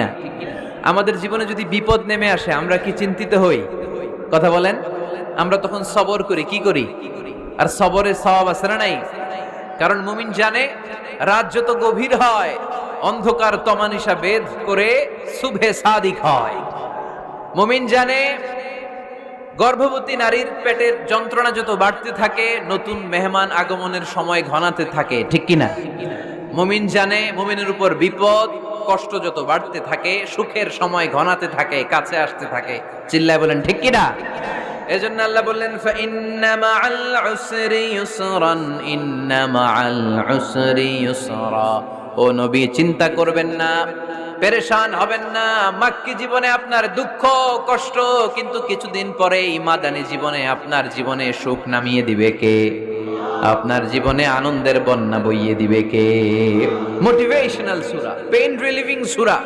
না। আমাদের জীবনে যদি বিপদ নেমে আসে, আমরা কি চিন্তিত হই? কথা বলেন। আমরা তখন সবর করি, কি করি? আর সবরে সব আছে না নাই? কারণ মুমিন জানে, রাত যত গভীর হয়, অন্ধকার তমানিসা বেদ করে শুভে সাদিক হয়। মুমিন জানে, গর্ভবতী নারীর পেটের যন্ত্রণা যত বাড়তে থাকে, নতুন মেহমান আগমনের সময় ঘনাতে থাকে, ঠিক কিনা? মুমিন জানে মুমিনের উপর বিপদ, কষ্ট যত বাড়তে থাকে, সুখের সময় ঘনাতে থাকে, কাছে আসতে থাকে। চিল্লায় বলেন, ঠিক কিনা? এজন্য আল্লাহ বললেন ইন্না মাআল উসরি ইউসরান, ইন্না মাআল উসরি ইউসরা। ও নবী, চিন্তা করবেন না, পেরেশান হবেন না। মাক্কি জীবনে আপনার দুঃখ, কষ্ট, কিন্তু কিছুদিন পরে ইমাদানি জীবনে আপনার জীবনে সুখ নামিয়ে দিবে কে? আপনার জীবনে আনন্দের বন্যা বইয়ে দিবে কে? মোটিভেশনাল সুরা পেন রিলিভিং সুরা।